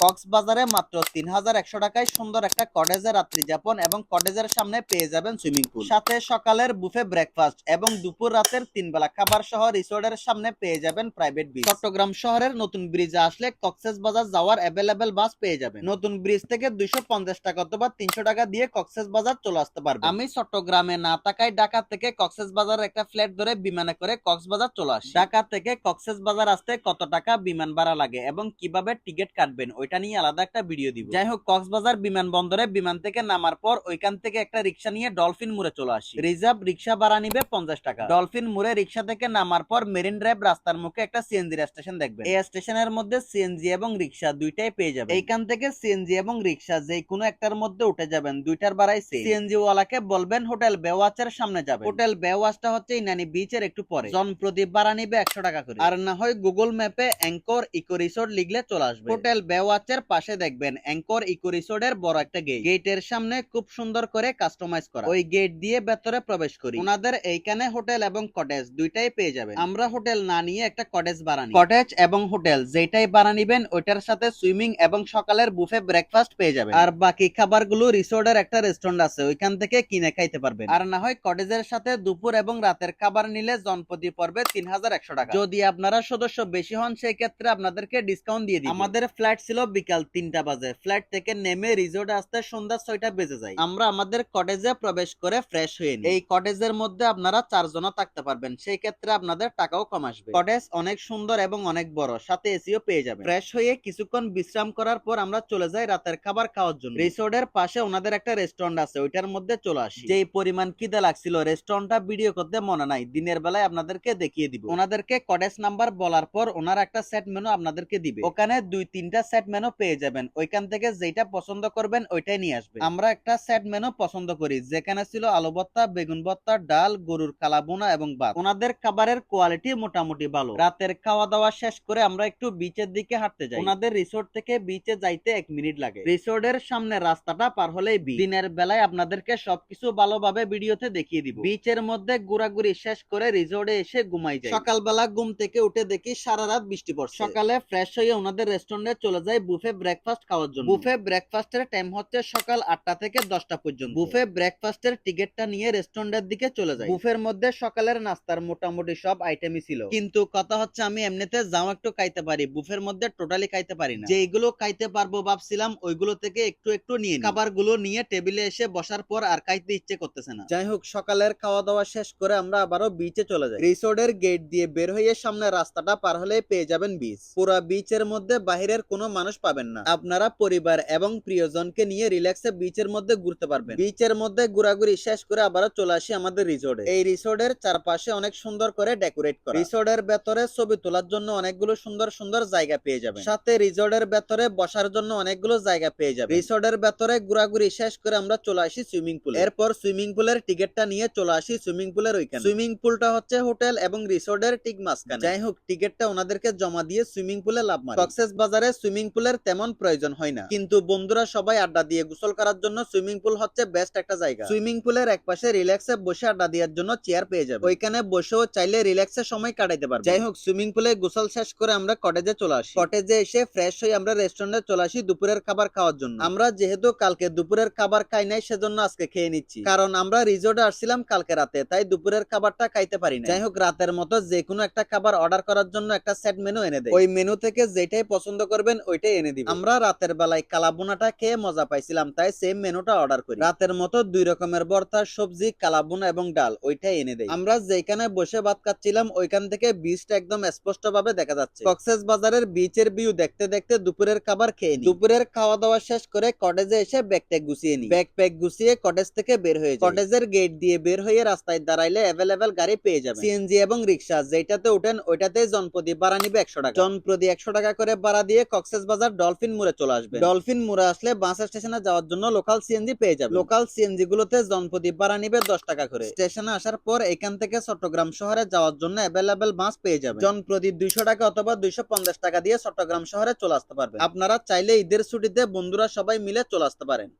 কক্সবাজারে মাত্র তিন হাজার একশো টাকায় সুন্দর একটা কটেজের রাত্রি যাপন এবং কটেজের সামনে পেয়ে যাবেন সুইমিং পুল। সাথে সকালের বুফে ব্রেকফাস্ট এবং দুপুর রাতের তিন বেলা খাবার সহ রিসোর্টের সামনে পেয়ে যাবেন প্রাইভেট বিচ চট্টগ্রাম শহরের নতুন ব্রিজে আসলে কক্সেস বাজার যাওয়ার অ্যাভেলেবেল বাস পেয়ে যাবেন। নতুন ব্রিজ থেকে দুইশো পঞ্চাশ টাকা অথবা তিনশো টাকা দিয়ে কক্সেস বাজার চলে আসতে পারবেন। আমি চট্টগ্রামে না থাকায় ঢাকা থেকে কক্সেস বাজার একটা ফ্ল্যাট ধরে বিমানে করে কক্সবাজার চলে আসি। ঢাকা থেকে কক্সেস বাজার আসতে কত টাকা বিমান ভাড়া লাগে এবং কীভাবে টিকিট কাটবেন ওইটা নিয়ে আলাদা একটা ভিডিও দিব। যাই হোক কক্সবাজার বিমানবন্দরে বিমান থেকে নামার পর ওইখান থেকে একটা রিক্সা নিয়ে ডলফিন মুড়ে চলে আসি। রিজার্ভ রিক্সা ভাড়া নিবে পঞ্চাশ টাকা। ডলফিন মুড়ে রিক্সা থেকে নামার পর মেরিন ড্রাইভ রাস্তার মুখে একটা সিএনজি স্টেশন দেখবেন। এই স্টেশনের মধ্যে সিএনজি এবং রিক্সা দুইটাই পেয়ে যাবেন। এইখান থেকে সিএনজি এবং রিক্সা যে কোনো একটার মধ্যে উঠে যাবেন দুইটার বাড়াই সিএনজি ওয়ালাকে বলবেন হোটেল বেওয়াচের সামনে যাবে হোটেল বেওয়াচটা হচ্ছে ইনানি বিচের একটু পরে। জন প্রদীপ ভাড়া নিবে একশো টাকা করে। আর না হয় গুগল ম্যাপে অ্যাঙ্কর ইকো রিসোর্ট লিখলে চলে আসবে। হোটেল বেওয়াচের পাশে দেখবেন অ্যাঙ্কর ইকো রিসোর্টের বড় একটা গেট গেটের সামনে খুব সুন্দর করে কাস্টমাইজ করা। ওই গেট দিয়ে ভেতরে প্রবেশ করি। ওনাদের এইখানে হোটেল এবং কটেজ দুইটাই পেয়ে যাবেন। আমরা হোটেল না নিয়ে একটা কটেজ ভাড়া নিই। কটেজ এবং হোটেল, যেটাই ভাড়া নিবেন, ওইটার সাথে সুইমিং এবং সকালের বুফে ব্রেকফাস্ট পেয়ে যাবেন। আর বাকি খাবারগুলো রিসোর্টের একটা রেস্টুরেন্ট আছে, ওইখান থেকে কিনে খাইতে পারবেন। আর না হয় কটেজের সাথে দুপুর এবং রাতের খাবার নিলে জনপ্রতি পড়বে তিন হাজার একশো টাকা। যদি আপনারা সদস্য বেশি হন, সেই ক্ষেত্রে আপনাদেরকে ডিসকাউন্ট দিয়ে দিই। আমাদের ফ্লাইট ছিল বিকাল তিনটা বাজে। ফ্লাইট থেকে নেমে রিসোর্টে আসতে সন্ধ্যা ছয়টা বেজে যায়। আমরা আমাদের কটেজে প্রবেশ করে ফ্রেশ হয়ে নিই। এই কটেজের মধ্যে আপনারা চারজনও থাকতে পারবেন। সেই ক্ষেত্রে আপনাদের টাকাও কম আসবে। কটেজ অনেক সুন্দর এবং অনেক বড়। সাথে এসিও পেয়ে যাবেন। ফ্রেশ হয়ে কিছুক্ষণ বিশ্রাম করার পর আমরা চলে যাই রাতের খাবার খাওয়ার জন্য। রিসোর্টের পাশে ওনাদের একটা রেস্টুরেন্ট আছে। ওইটার মধ্যে চলে আসি। যেই পরিমাণ খিদে লাগছিল রেস্টুরেন্টটা ভিডিও করতে মনে নাই। দিনের বেলায় আপনাদেরকে দেখিয়ে দিব। ওনাদেরকে কটেজ নাম্বার বলার পর ওনার একটা সেট মেনু আপনাদেরকে দিবে। ওখানে দুই তিনটা সেট মেনু পেয়ে যাবেন। ওইখান থেকে যেটা পছন্দ করবেন ওইটাই নিয়ে আসবে আমরা একটা সেট মেনু পছন্দ করি, যেখানে ছিল আলু ভর্তা, বেগুন ভর্তা, ডাল, গরুর কালাবোনা এবং ভাত। ওনাদের খাবারের কোয়ালিটি মোটামুটি ভালো। রাতের খাওয়া দাওয়া শেষ করে আমরা একটু বিচের দিকে হাঁটতে যাই। ওনাদের রিসোর্ট থেকে বিচে যাইতে এক মিনিট লাগে। রিসোর্টের সামনে রাস্তাটা পার হলেই বিচ দিনের বেলায় আপনাদেরকে সবকিছু ভালোভাবে ভিডিওতে দেখিয়ে দিব। বিচের মধ্যে ঘোরাঘুরি শেষ করে রিসোর্টে এসে ঘুমাই যায় সকালবেলা ঘুম থেকে উঠে দেখি সারা রাত বৃষ্টি পড়ছে। সকালে ফ্রেশ হয়ে ওনাদের রেস্টুরেন্টে চলে যায় বুফে ব্রেকফাস্ট খাওয়ার জন্য। বুফে ব্রেকফাস্টের টাইম হচ্ছে সকাল আটটা থেকে দশটা পর্যন্ত। বুফে ব্রেকফাস্টের টিকিটটা নিয়ে রেস্টুরেন্টের দিকে চলে যায়। বুফের মধ্যে সকালের নাস্তার মোটামুটি সব আইটেমই ছিল। কিন্তু কথা হচ্ছে আমি এমনিতে যাও একটু খাইতে পারি বুফের মধ্যে টোটালি খাইতে পারি না। যেইগুলো খাইতে পারব ভাবছিলাম ওইগুলো থেকে একটু একটু নিয়ে খাবারগুলো নিয়ে টেবিলে এসে বসার পর আর খাইতে ইচ্ছে করতেছে না। যাই হোক সকালের খাওয়া দাওয়া শেষ করে আমরা আবারও বিচে চলে যাই। রিসোর্টের গেট দিয়ে বের হয়ে সামনে রাস্তাটা পার হলে পেয়ে যাবেন বিচ পুরো বিচের মধ্যে বাহিরের কোনো মানুষ পাবেন না। আপনারা পরিবার এবং প্রিয়জনকে নিয়ে রিল্যাক্সে বিচের মধ্যে ঘুরতে পারবেন। বিচের মধ্যে ঘোরাঘুরি শেষ করে আবারও চলে আসি আমাদের রিসোর্টে এই রিসোর্টের চারপাশে অনেক সুন্দর করে ডেকোরেট করা। রিসোর্টের ভেতরে ছবি তোলার জন্য অনেকগুলো সুন্দর সুন্দর জায়গা পেয়ে যাবেন। সাথে রিসোর্টের ভেতরে বসার জন্য অনেকগুলো জায়গা পেয়ে যাবেন। রিসোর্টের ভেতরে ঘোরাঘুরি শেষ করে আমরা চলে আসি সুইমিং পুল এরপর সুইমিং পুলের টিকিটটা নিয়ে চলে আসি সুইমিং পুলের ওইখানে। সুইমিং পুলটা হচ্ছে হোটেল এবং রিসোর্টের ঠিক মাঝখানে। যাই হোক টিকিটটা ওনাদেরকে জমা দিয়ে সুইমিং পুলে লাভ মারি কক্সেস বাজারে সুইমিং পুলের তেমন প্রয়োজন হয় না। কিন্তু বন্ধুরা সবাই আড্ডা দিয়ে গোসল করার জন্য সুইমিং পুল হচ্ছে বেস্ট একটা জায়গা। সুইমিং পুলের এক পাশে রিল্যাক্সে বসে আড্ডা দেওয়ার জন্য চেয়ার পেয়ে যাবে। ওইখানে বসেও চাইলে রিল্যাক্সে সময় কাটাইতে পারবে। যাই হোক, সুইমিং পুলে গোসল শেষ করে আমরা কটেজে চলে আসি। কটেজে এসে ফ্রেশ হয়ে আমরা রেস্টুরেন্টে চলে আসি দুপুরের খাবার খাওয়ার জন্য। আমরা যেহেতু কালকে দুপুরের খাবার খাই নাই, সেজন্য আজকে খেয়ে নিচ্ছি। কারণ আমরা রিসোর্টে আসছিলাম কালকে রাতে, তাই দুপুরের খাবারটা খাইতে পারি না যাই হোক, রাতের মতো যে কোনো একটা খাবার অর্ডার করার জন্য একটা সেট মেনু এনে দেয় ওই মেনু থেকে যেটাই পছন্দ করবেন, ওইটাই এনে দিবে। আমরা রাতের বেলায় কালাবোনাটা খেয়ে মজা পাইছিলাম, তাই সেম মেনুটা অর্ডার করি। রাতের মতো দুই রকমের ভর্তা, সবজি, কালাবোনা এবং ডাল, ওইটাই এনে দেয় আমরা যেখানে বসে ভাত খাচ্ছিলাম, ওইখান থেকে বীজটা একদম স্পষ্ট ভাবে দেখা যাচ্ছে। কক্সেস বাজারের বিচের ভিউ দেখতে দেখতে দুপুরের খাবার খেয়ে নিই। দুপুরের খাওয়া দাওয়া শেষ করে কটেজে এসে ব্যাগ ট্যাগ গুছিয়ে নিই। ব্যাগ প্যাক গুছিয়ে কটেজ থেকে বের হয়ে কটেজের গেট দিয়ে বের হয়ে রাস্তায় দাঁড়াইলে অ্যাভেলেবেল গাড়ি পেয়ে যাবে সিএনজি এবং রিক্সা যেটাতে উঠেন ওইটাতে জনপ্রতি ভাড়া নিবে একশো টাকা। জনপ্রতি একশো টাকা করে ভাড়া দিয়ে কক্সেস বাজার ডলফিন মোড়ে চলে আসবে। ডলফিন মোড়ে আসলে বাসা স্টেশনে যাওয়ার জন্য লোকাল সিএনজি পেয়ে যাবে লোকাল সিএনজি গুলোতে জনপ্রতি ভাড়া নিবে দশ টাকা করে। স্টেশনে আসার পর এখান থেকে চট্টগ্রাম শহরে যাওয়ার জন্য অ্যাভেলেবেল বাস পেয়ে যাবে জনপ্রতি দুইশো টাকা অথবা দুইশো পঞ্চাশ টাকা দিয়ে চট্টগ্রাম শহরে চলে আসতে পারবে আপনারা চাইলে ঈদের ছুটিতে বন্ধুরা সবাই মিলে চলে আসতে পারেন।